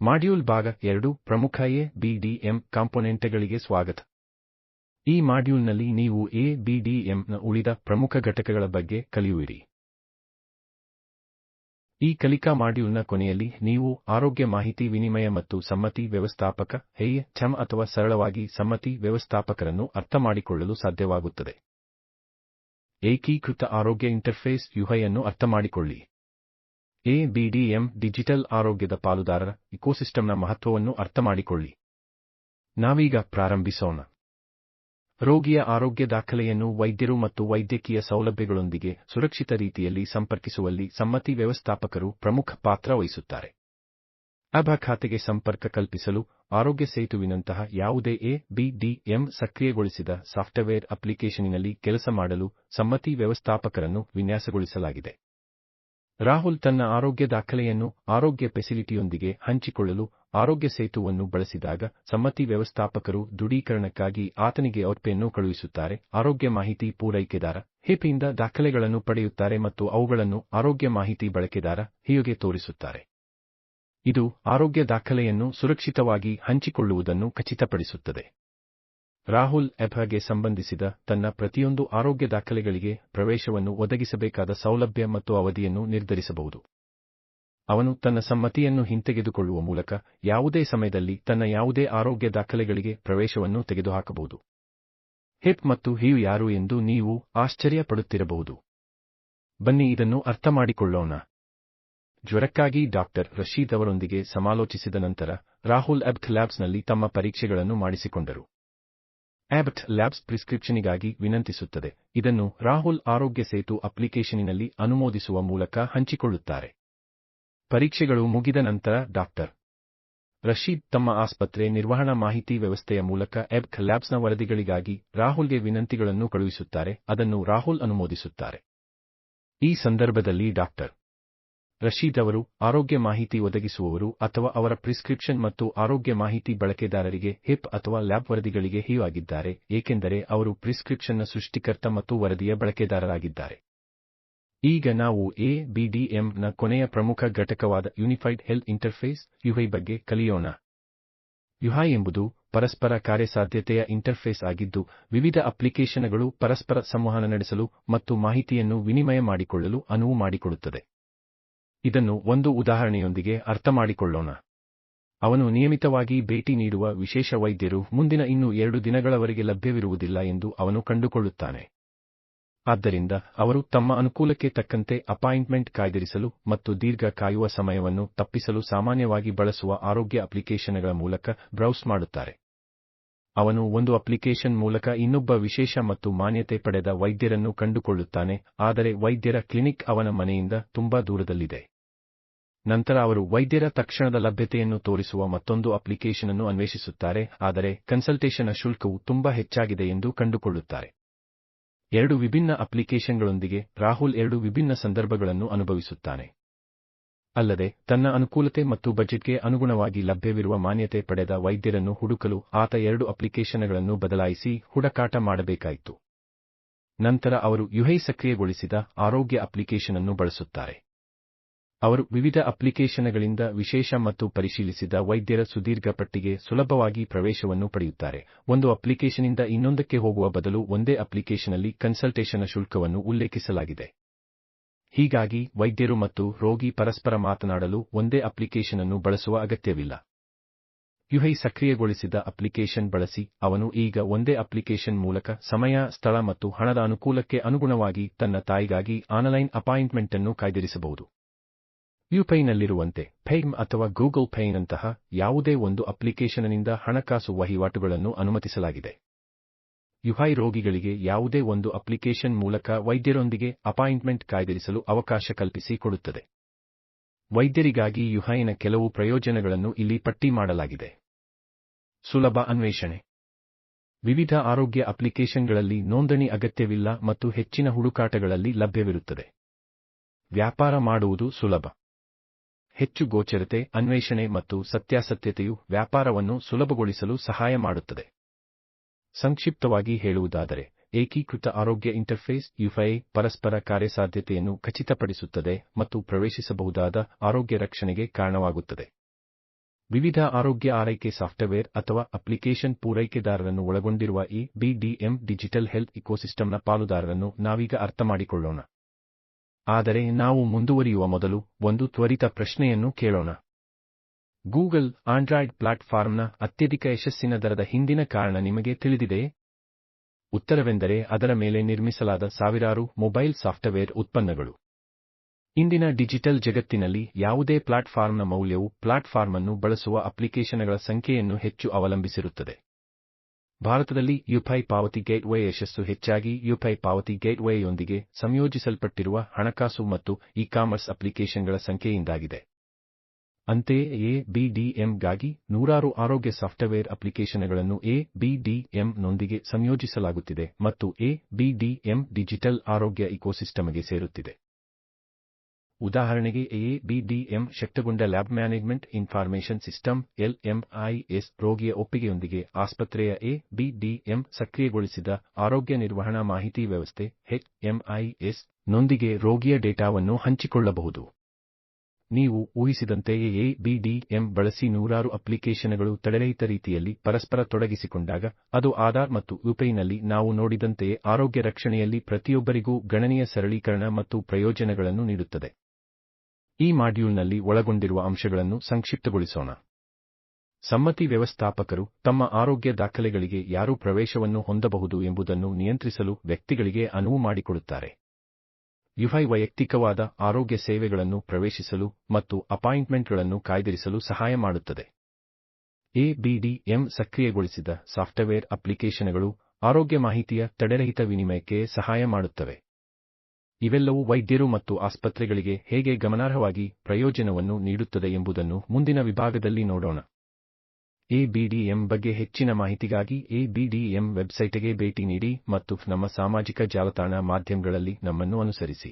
Module ಭಾಗ ಎರಡು ಪ್ರಮುಖ ಎ, ಬಿ, ಡಿ ಸ್ವಾಗತ. ಈ ಮಾಡ್ಯೂಲ್ನಲ್ಲಿ ನೀವು ಎ, ಬಿ ಎಂನ ಉಳಿದ ಪ್ರಮುಖ ಘಟಕಗಳ ಬಗ್ಗೆ ಕಲಿಯುವಿರಿ. ಈ ಕಲಿಕಾ ಮಾಡ್ಯೂಲ್ನ ಕೊನೆಯಲ್ಲಿ ನೀವು ಆರೋಗ್ಯ ಮಾಹಿತಿ ವಿನಿಮಯ ಮತ್ತು ಸಮ್ಮತಿ ವ್ಯವಸ್ಥಾಪಕ, ಹೇಯ್ ಛಮ್ ಅಥವಾ ಸರಳವಾಗಿ ಸಮ್ಮತಿ ವ್ಯವಸ್ಥಾಪಕರನ್ನು ಅರ್ಥಮಾಡಿಕೊಳ್ಳಲು ಸಾಧ್ಯವಾಗುತ್ತದೆ. ಏಕೀಕೃತ ಆರೋಗ್ಯ ಇಂಟರ್ಫೇಸ್ ಯುಹೈಯನ್ನು ಅರ್ಥಮಾಡಿಕೊಳ್ಳಿ A, B, D, M digital ಆರೋಗ್ಯದ ಪಾಲುದಾರರ ಇಕೋಸಿಸ್ಟಮ್ನ ಮಹತ್ವವನ್ನು ಅರ್ಥಮಾಡಿಕೊಳ್ಳಿ. ನಾವೀಗ ಪ್ರಾರಂಭಿಸೋಣ. ರೋಗಿಯ ಆರೋಗ್ಯ ದಾಖಲೆಯನ್ನು ವೈದ್ಯರು ಮತ್ತು ವೈದ್ಯಕೀಯ ಸೌಲಭ್ಯಗಳೊಂದಿಗೆ ಸುರಕ್ಷಿತ ರೀತಿಯಲ್ಲಿ ಸಂಪರ್ಕಿಸುವಲ್ಲಿ ಸಮ್ಮತಿ ವ್ಯವಸ್ಥಾಪಕರು ಪ್ರಮುಖ ಪಾತ್ರ ವಹಿಸುತ್ತಾರೆ. ಅಭ ಖಾತೆಗೆ ಸಂಪರ್ಕ ಕಲ್ಪಿಸಲು ಆರೋಗ್ಯ ಸೇತುವಿನಂತಹ ಯಾವುದೇ ಎ ಬಿಡಿಎಂ ಡಿ, ಎಂ ಸಕ್ರಿಯಗೊಳಿಸಿದ ಸಾಫ್ಟ್ವೇರ್ ಅಪ್ಲಿಕೇಶನ್ನಲ್ಲಿ ಕೆಲಸ ಮಾಡಲು ಸಮ್ಮತಿ ವ್ಯವಸ್ಥಾಪಕರನ್ನು ವಿನ್ಯಾಸಗೊಳಿಸಲಾಗಿದೆ. ರಾಹುಲ್ ತನ್ನ ಆರೋಗ್ಯ ದಾಖಲೆಯನ್ನು ಆರೋಗ್ಯ ಫೆಸಿಲಿಟಿಯೊಂದಿಗೆ ಹಂಚಿಕೊಳ್ಳಲು ಆರೋಗ್ಯ ಸೇತುವನ್ನು ಬಳಸಿದಾಗ ಸಮ್ಮತಿ ವ್ಯವಸ್ಥಾಪಕರು ದೃಢೀಕರಣಕ್ಕಾಗಿ ಆತನಿಗೆ ಔಟ್ಪೆಯನ್ನು ಕಳುಹಿಸುತ್ತಾರೆ. ಆರೋಗ್ಯ ಮಾಹಿತಿ ಪೂರೈಕೆದಾರ, ಹಿಪಿಯಿಂದ ದಾಖಲೆಗಳನ್ನು ಪಡೆಯುತ್ತಾರೆ ಮತ್ತು ಅವುಗಳನ್ನು ಆರೋಗ್ಯ ಮಾಹಿತಿ ಬಳಕೆದಾರ ಹಿಯುಗೆ ತೋರಿಸುತ್ತಾರೆ. ಇದು ಆರೋಗ್ಯ ದಾಖಲೆಯನ್ನು ಸುರಕ್ಷಿತವಾಗಿ ಹಂಚಿಕೊಳ್ಳುವುದನ್ನು ಖಚಿತಪಡಿಸುತ್ತದೆ. ರಾಹುಲ್ ಎಭಗೆ ಸಂಬಂಧಿಸಿದ ತನ್ನ ಪ್ರತಿಯೊಂದು ಆರೋಗ್ಯ ದಾಖಲೆಗಳಿಗೆ ಪ್ರವೇಶವನ್ನು ಒದಗಿಸಬೇಕಾದ ಸೌಲಭ್ಯ ಮತ್ತು ಅವಧಿಯನ್ನು ನಿರ್ಧರಿಸಬಹುದು. ಅವನು ತನ್ನ ಸಮ್ಮತಿಯನ್ನು ಹಿಂತೆಗೆದುಕೊಳ್ಳುವ ಮೂಲಕ ಯಾವುದೇ ಸಮಯದಲ್ಲಿ ತನ್ನ ಯಾವುದೇ ಆರೋಗ್ಯ ದಾಖಲೆಗಳಿಗೆ ಪ್ರವೇಶವನ್ನು ತೆಗೆದುಹಾಕಬಹುದು. ಹಿಪ್ ಮತ್ತು ಹಿಯು ಯಾರು ಎಂದು ನೀವು ಆಶ್ಚರ್ಯ ಪಡುತ್ತಿರಬಹುದು ಬನ್ನಿ ಇದನ್ನು ಅರ್ಥಮಾಡಿಕೊಳ್ಳೋಣ. ಜ್ವರಕ್ಕಾಗಿ ಡಾಕ್ಟರ್ ರಶೀದ್ ಅವರೊಂದಿಗೆ ಸಮಾಲೋಚಿಸಿದ ನಂತರ ರಾಹುಲ್ ಅಬ್ಥ್ ಲ್ಯಾಬ್ಸ್ನಲ್ಲಿ ತಮ್ಮ ಪರೀಕ್ಷೆಗಳನ್ನು ಮಾಡಿಸಿಕೊಂಡರು. ಆಬ್ಟ್ ಲ್ಯಾಬ್ಸ್ ಪ್ರಿಸ್ಕ್ರಿಪ್ಷನಿಗಾಗಿ ವಿನಂತಿಸುತ್ತದೆ. ಇದನ್ನು ರಾಹುಲ್ ಆರೋಗ್ಯ ಸೇತು ಅಪ್ಲಿಕೇಶನಿನಲ್ಲಿ ಅನುಮೋದಿಸುವ ಮೂಲಕ ಹಂಚಿಕೊಳ್ಳುತ್ತಾರೆ. ಪರೀಕ್ಷೆಗಳು ಮುಗಿದ ನಂತರ ಡಾಕ್ಟರ್ ರಶೀದ್ ತಮ್ಮ ಆಸ್ಪತ್ರೆ ನಿರ್ವಹಣಾ ಮಾಹಿತಿ ವ್ಯವಸ್ಥೆಯ ಮೂಲಕ ಎಬ್ಕ್ ಲ್ಯಾಬ್ಸ್ನ ವರದಿಗಳಿಗಾಗಿ ರಾಹುಲ್ಗೆ ವಿನಂತಿಗಳನ್ನು ಕಳುಹಿಸುತ್ತಾರೆ. ಅದನ್ನು ರಾಹುಲ್ ಅನುಮೋದಿಸುತ್ತಾರೆ. ಈ ಸಂದರ್ಭದಲ್ಲಿ ಡಾಕ್ಟರ್ ರಶೀದ್ ಅವರು ಆರೋಗ್ಯ ಮಾಹಿತಿ ಒದಗಿಸುವವರು ಅಥವಾ ಅವರ ಪ್ರಿಸ್ಕ್ರಿಪ್ಷನ್ ಮತ್ತು ಆರೋಗ್ಯ ಮಾಹಿತಿ ಬಳಕೆದಾರರಿಗೆ ಹಿಪ್ ಅಥವಾ ಲ್ಯಾಬ್ ವರದಿಗಳಿಗೆ ಹಿಯು ಆಗಿದ್ದಾರೆ, ಏಕೆಂದರೆ ಅವರು ಪ್ರಿಸ್ಕ್ರಿಪ್ಷನ್ನ ಸೃಷ್ಟಿಕರ್ತ ಮತ್ತು ವರದಿಯ ಬಳಕೆದಾರರಾಗಿದ್ದಾರೆ. ಈಗ ನಾವು ಎ ಬಿ ಡಿ ಎಂನ ಕೊನೆಯ ಪ್ರಮುಖ ಘಟಕವಾದ ಯುನಿಫೈಡ್ ಹೆಲ್ತ್ ಇಂಟರ್ಫೇಸ್ ಯುಹೈ ಬಗ್ಗೆ ಕಲಿಯೋಣ. ಯುಹೈ ಎಂಬುದು ಪರಸ್ಪರ ಕಾರ್ಯಸಾಧ್ಯತೆಯ ಇಂಟರ್ಫೇಸ್ ಆಗಿದ್ದು, ವಿವಿಧ ಅಪ್ಲಿಕೇಶನ್ಗಳು ಪರಸ್ಪರ ಸಂವಹನ ನಡೆಸಲು ಮತ್ತು ಮಾಹಿತಿಯನ್ನು ವಿನಿಮಯ ಮಾಡಿಕೊಳ್ಳಲು ಅನುವು ಮಾಡಿಕೊಡುತ್ತದೆ. ಇದನ್ನು ಒಂದು ಉದಾಹರಣೆಯೊಂದಿಗೆ ಅರ್ಥಮಾಡಿಕೊಳ್ಳೋಣ. ಅವನು ನಿಯಮಿತವಾಗಿ ಭೇಟಿ ನೀಡುವ ವಿಶೇಷ ವೈದ್ಯರು ಮುಂದಿನ ಇನ್ನೂ ಎರಡು ದಿನಗಳವರೆಗೆ ಲಭ್ಯವಿರುವುದಿಲ್ಲ ಎಂದು ಅವನು ಕಂಡುಕೊಳ್ಳುತ್ತಾನೆ. ಆದ್ದರಿಂದ ಅವರು ತಮ್ಮ ಅನುಕೂಲಕ್ಕೆ ತಕ್ಕಂತೆ ಅಪಾಯಿಂಟ್ಮೆಂಟ್ ಕಾಯ್ದಿರಿಸಲು ಮತ್ತು ದೀರ್ಘ ಕಾಯುವ ಸಮಯವನ್ನು ತಪ್ಪಿಸಲು ಸಾಮಾನ್ಯವಾಗಿ ಬಳಸುವ ಆರೋಗ್ಯ ಅಪ್ಲಿಕೇಶನ್ಗಳ ಮೂಲಕ ಬ್ರೌಸ್ ಮಾಡುತ್ತಾರೆ. ಅವನು ಒಂದು ಅಪ್ಲಿಕೇಶನ್ ಮೂಲಕ ಇನ್ನೊಬ್ಬ ವಿಶೇಷ ಮತ್ತು ಮಾನ್ಯತೆ ಪಡೆದ ವೈದ್ಯರನ್ನು ಕಂಡುಕೊಳ್ಳುತ್ತಾನೆ, ಆದರೆ ವೈದ್ಯರ ಕ್ಲಿನಿಕ್ ಅವನ ಮನೆಯಿಂದ ತುಂಬಾ ದೂರದಲ್ಲಿದೆ. ನಂತರ ಅವರು ವೈದ್ಯರ ತಕ್ಷಣದ ಲಭ್ಯತೆಯನ್ನು ತೋರಿಸುವ ಮತ್ತೊಂದು ಅಪ್ಲಿಕೇಶನ್ ಅನ್ನು ಅನ್ವೇಷಿಸುತ್ತಾರೆ, ಆದರೆ ಕನ್ಸಲ್ಟೇಷನ್ನ ಶುಲ್ಕವು ತುಂಬಾ ಹೆಚ್ಚಾಗಿದೆ ಎಂದು ಕಂಡುಕೊಳ್ಳುತ್ತಾರೆ. ಎರಡು ವಿಭಿನ್ನ ಅಪ್ಲಿಕೇಶನ್ಗಳೊಂದಿಗೆ ರಾಹುಲ್ ಎರಡು ವಿಭಿನ್ನ ಸಂದರ್ಭಗಳನ್ನು ಅನುಭವಿಸುತ್ತಾನೆ. ಅಲ್ಲದೆ, ತನ್ನ ಅನುಕೂಲತೆ ಮತ್ತು ಬಜೆಟ್ಗೆ ಅನುಗುಣವಾಗಿ ಲಭ್ಯವಿರುವ ಮಾನ್ಯತೆ ಪಡೆದ ವೈದ್ಯರನ್ನು ಹುಡುಕಲು ಆತ ಎರಡು ಅಪ್ಲಿಕೇಶನ್ಗಳನ್ನು ಬದಲಾಯಿಸಿ ಹುಡುಕಾಟ ಮಾಡಬೇಕಾಯಿತು. ನಂತರ ಅವರು ಯುಹೈ ಸಕ್ರಿಯಗೊಳಿಸಿದ ಆರೋಗ್ಯ ಅಪ್ಲಿಕೇಶನ್ ಅನ್ನು ಬಳಸುತ್ತಾರೆ. ಅವರು ವಿವಿಧ ಅಪ್ಲಿಕೇಶನ್ಗಳಿಂದ ವಿಶೇಷ ಮತ್ತು ಪರಿಶೀಲಿಸಿದ ವೈದ್ಯರ ಸುದೀರ್ಘ ಪಟ್ಟಿಗೆ ಸುಲಭವಾಗಿ ಪ್ರವೇಶವನ್ನು ಪಡೆಯುತ್ತಾರೆ. ಒಂದು ಅಪ್ಲಿಕೇಶನ್ನಿಂದ ಇನ್ನೊಂದಕ್ಕೆ ಹೋಗುವ ಬದಲು ಒಂದೇ ಅಪ್ಲಿಕೇಶನ್ನಲ್ಲಿ ಕನ್ಸಲ್ಟೇಷನ್ ಶುಲ್ಕವನ್ನು ಉಲ್ಲೇಖಿಸಲಾಗಿದೆ. ಹೀಗಾಗಿ ವೈದ್ಯರು ಮತ್ತು ರೋಗಿ ಪರಸ್ಪರ ಮಾತನಾಡಲು ಒಂದೇ ಅಪ್ಲಿಕೇಶನ್ ಅನ್ನು ಬಳಸುವ ಅಗತ್ಯವಿಲ್ಲ. ಯುಹೈ ಸಕ್ರಿಯಗೊಳಿಸಿದ ಅಪ್ಲಿಕೇಶನ್ ಬಳಸಿ ಅವನು ಈಗ ಒಂದೇ ಅಪ್ಲಿಕೇಶನ್ ಮೂಲಕ ಸಮಯ, ಸ್ಥಳ ಮತ್ತು ಹಣದ ಅನುಕೂಲಕ್ಕೆ ಅನುಗುಣವಾಗಿ ತನ್ನ ತಾಯಿಗಾಗಿ ಆನ್ಲೈನ್ ಅಪಾಯಿಂಟ್ಮೆಂಟ್ ಅನ್ನು ಕಾಯ್ದಿರಿಸಬಹುದು. ಯುಪೈನಲ್ಲಿರುವಂತೆ ಫೈಮ್ ಅಥವಾ ಗೂಗಲ್ ಪೇನಂತಹ ಯಾವುದೇ ಒಂದು ಅಪ್ಲಿಕೇಶನ್ನಿಂದ ಹಣಕಾಸು ವಹಿವಾಟುಗಳನ್ನು ಅನುಮತಿಸಲಾಗಿದೆ. ಯುಹೈ ರೋಗಿಗಳಿಗೆ ಯಾವುದೇ ಒಂದು ಅಪ್ಲಿಕೇಶನ್ ಮೂಲಕ ವೈದ್ಯರೊಂದಿಗೆ ಅಪಾಯಿಂಟ್ಮೆಂಟ್ ಕಾಯ್ದಿರಿಸಲು ಅವಕಾಶ ಕಲ್ಪಿಸಿ ಕೊಡುತ್ತದೆ ವೈದ್ಯರಿಗಾಗಿ ಯುಹೈನ ಕೆಲವು ಪ್ರಯೋಜನಗಳನ್ನು ಇಲ್ಲಿ ಪಟ್ಟಿ ಮಾಡಲಾಗಿದೆ. ಸುಲಭ ಅನ್ವೇಷಣೆ. ವಿವಿಧ ಆರೋಗ್ಯ ಅಪ್ಲಿಕೇಶನ್ಗಳಲ್ಲಿ ನೋಂದಣಿ ಅಗತ್ಯವಿಲ್ಲ ಮತ್ತು ಹೆಚ್ಚಿನ ಹುಡುಕಾಟಗಳಲ್ಲಿ ಲಭ್ಯವಿರುತ್ತದೆ. ವ್ಯಾಪಾರ ಮಾಡುವುದು ಸುಲಭ. ಹೆಚ್ಚು ಗೋಚರತೆ, ಅನ್ವೇಷಣೆ ಮತ್ತು ಸತ್ಯಾಸತ್ಯತೆಯು ವ್ಯಾಪಾರವನ್ನು ಸುಲಭಗೊಳಿಸಲು ಸಹಾಯ ಮಾಡುತ್ತದೆ. ಸಂಕ್ಷಿಪ್ತವಾಗಿ ಹೇಳುವುದಾದರೆ, ಏಕೀಕೃತ ಆರೋಗ್ಯ ಇಂಟರ್ಫೇಸ್ ಯುಫೈ ಪರಸ್ಪರ ಕಾರ್ಯಸಾಧ್ಯತೆಯನ್ನು ಖಚಿತಪಡಿಸುತ್ತದೆ ಮತ್ತು ಪ್ರವೇಶಿಸಬಹುದಾದ ಆರೋಗ್ಯ ರಕ್ಷಣೆಗೆ ಕಾರಣವಾಗುತ್ತದೆ. ವಿವಿಧ ಆರೋಗ್ಯ ಆರೈಕೆ ಸಾಫ್ಟ್ವೇರ್ ಅಥವಾ ಅಪ್ಲಿಕೇಶನ್ ಪೂರೈಕೆದಾರರನ್ನು ಒಳಗೊಂಡಿರುವ ಈ ಬಿಡಿಎಂ ಡಿಜಿಟಲ್ ಹೆಲ್ತ್ ಇಕೋಸಿಸ್ಟಮ್ನ ಪಾಲುದಾರರನ್ನು ನಾವೀಗ ಅರ್ಥಮಾಡಿಕೊಳ್ಳೋಣ. ಆದರೆ ನಾವು ಮುಂದುವರಿಯುವ ಮೊದಲು ಒಂದು ತ್ವರಿತ ಪ್ರಶ್ನೆಯನ್ನು ಕೇಳೋಣ. ಗೂಗಲ್ ಆಂಡ್ರಾಯ್ಡ್ ಪ್ಲಾಟ್ಫಾರ್ಮ್ನ ಅತ್ಯಧಿಕ ಯಶಸ್ಸಿನ ದರದ ಹಿಂದಿನ ಕಾರಣ ನಿಮಗೆ ತಿಳಿದಿದೆ? ಉತ್ತರವೆಂದರೆ ಅದರ ಮೇಲೆ ನಿರ್ಮಿಸಲಾದ ಸಾವಿರಾರು ಮೊಬೈಲ್ ಸಾಫ್ಟ್ವೇರ್ ಉತ್ಪನ್ನಗಳು. ಇಂದಿನ ಡಿಜಿಟಲ್ ಜಗತ್ತಿನಲ್ಲಿ ಯಾವುದೇ ಪ್ಲಾಟ್ಫಾರ್ಮ್ನ ಮೌಲ್ಯವು ಪ್ಲಾಟ್ಫಾರ್ಮ್ ಅನ್ನು ಬಳಸುವ ಅಪ್ಲಿಕೇಶನ್ಗಳ ಸಂಖ್ಯೆಯನ್ನು ಹೆಚ್ಚು ಅವಲಂಬಿಸಿರುತ್ತದೆ. ಭಾರತದಲ್ಲಿ ಯುಪೈ ಪಾವತಿ ಗೇಟ್ವೇ ಯಶಸ್ಸು ಹೆಚ್ಚಾಗಿ ಯುಪೈ ಪಾವತಿ ಗೇಟ್ವೇಯೊಂದಿಗೆ ಸಂಯೋಜಿಸಲ್ಪಟ್ಟಿರುವ ಹಣಕಾಸು ಮತ್ತು ಇ ಕಾಮರ್ಸ್ ಅಪ್ಲಿಕೇಶನ್ಗಳ ಸಂಖ್ಯೆಯಿಂದಾಗಿದೆ. ಅಂತೆಯೇ ಎಬಿಡಿಎಂಗಾಗಿ ಬಿಡಿಎಂಗಾಗಿ ನೂರಾರು ಆರೋಗ್ಯ ಸಾಫ್ಟ್ವೇರ್ ಅಪ್ಲಿಕೇಶನ್ಗಳನ್ನು ಎಬಿಡಿಎಂನೊಂದಿಗೆ ಬಿಡಿಎಂನೊಂದಿಗೆ ಸಂಯೋಜಿಸಲಾಗುತ್ತಿದೆ ಮತ್ತು ಎಬಿಡಿಎಂ ಡಿಜಿಟಲ್ ಆರೋಗ್ಯ ಇಕೋಸಿಸ್ಟಮ್ಗೆ ಸೇರುತ್ತಿದೆ. ಉದಾಹರಣೆಗೆ ಎಬಿಡಿಎಂ ಬಿಡಿಎಂ ಶಕ್ತಗೊಂಡ lab management information system LMIS ರೋಗಿಯ ಒಪ್ಪಿಗೆಯೊಂದಿಗೆ ಆಸ್ಪತ್ರೆಯ ಎಬಿಡಿಎಂ ಸಕ್ರಿಯಗೊಳಿಸಿದ ಆರೋಗ್ಯ ನಿರ್ವಹಣಾ ಮಾಹಿತಿ ವ್ಯವಸ್ಥೆ ಎಚ್ಎಂಐಎಸ್ ನೊಂದಿಗೆ ರೋಗಿಯ ಡೇಟಾವನ್ನು ಹಂಚಿಕೊಳ್ಳಬಹುದು. ನೀವು ಊಹಿಸಿದಂತೆಯೇ ಎ ಬಿಡಿಎಂ ಬಳಸಿ ನೂರಾರು ಅಪ್ಲಿಕೇಶನ್ಗಳು ತಡೆರಹಿತ ರೀತಿಯಲ್ಲಿ ಪರಸ್ಪರ ತೊಡಗಿಸಿಕೊಂಡಾಗ, ಅದು ಆಧಾರ್ ಮತ್ತು ಯುಪೈನಲ್ಲಿ ನಾವು ನೋಡಿದಂತೆಯೇ ಆರೋಗ್ಯ ರಕ್ಷಣೆಯಲ್ಲಿ ಪ್ರತಿಯೊಬ್ಬರಿಗೂ ಗಣನೀಯ ಸರಳೀಕರಣ ಮತ್ತು ಪ್ರಯೋಜನಗಳನ್ನು ನೀಡುತ್ತದೆ. ಈ ಮಾಡ್ಯೂಲ್ನಲ್ಲಿ ಒಳಗೊಂಡಿರುವ ಅಂಶಗಳನ್ನು ಸಂಕ್ಷಿಪ್ತಗೊಳಿಸೋಣ. ಸಮ್ಮತಿ ವ್ಯವಸ್ಥಾಪಕರು ತಮ್ಮ ಆರೋಗ್ಯ ದಾಖಲೆಗಳಿಗೆ ಯಾರು ಪ್ರವೇಶವನ್ನು ಹೊಂದಬಹುದು ಎಂಬುದನ್ನು ನಿಯಂತ್ರಿಸಲು ವ್ಯಕ್ತಿಗಳಿಗೆ ಅನುವು ಮಾಡಿಕೊಡುತ್ತಾರೆ. ಯುಹೈ ವೈಯಕ್ತಿಕವಾದ ಆರೋಗ್ಯ ಸೇವೆಗಳನ್ನು ಪ್ರವೇಶಿಸಲು ಮತ್ತು ಅಪಾಯಿಂಟ್ಮೆಂಟ್ಗಳನ್ನು ಕಾಯ್ದಿರಿಸಲು ಸಹಾಯ ಮಾಡುತ್ತದೆ. ಎಬಿಡಿಎಂ ಬಿಡಿಎಂ ಸಕ್ರಿಯಗೊಳಿಸಿದ ಸಾಫ್ಟ್ವೇರ್ ಅಪ್ಲಿಕೇಶನ್ಗಳು ಆರೋಗ್ಯ ಮಾಹಿತಿಯ ತಡೆರಹಿತ ವಿನಿಮಯಕ್ಕೆ ಸಹಾಯ ಮಾಡುತ್ತವೆ. ಇವೆಲ್ಲವೂ ವೈದ್ಯರು ಮತ್ತು ಆಸ್ಪತ್ರೆಗಳಿಗೆ ಹೇಗೆ ಗಮನಾರ್ಹವಾಗಿ ಪ್ರಯೋಜನವನ್ನು ನೀಡುತ್ತದೆ ಎಂಬುದನ್ನು ಮುಂದಿನ ವಿಭಾಗದಲ್ಲಿ ನೋಡೋಣ. ಎ ಬಿಡಿಎಂ ಬಗ್ಗೆ ಹೆಚ್ಚಿನ ಮಾಹಿತಿಗಾಗಿ ಎಬಿಡಿಎಂ ಬಿಡಿಎಂ ವೆಬ್ಸೈಟ್ಗೆ ಭೇಟಿ ನೀಡಿ ಮತ್ತು ನಮ್ಮ ಸಾಮಾಜಿಕ ಜಾಲತಾಣ ಮಾಧ್ಯಮಗಳಲ್ಲಿ ನಮ್ಮನ್ನು ಅನುಸರಿಸಿ.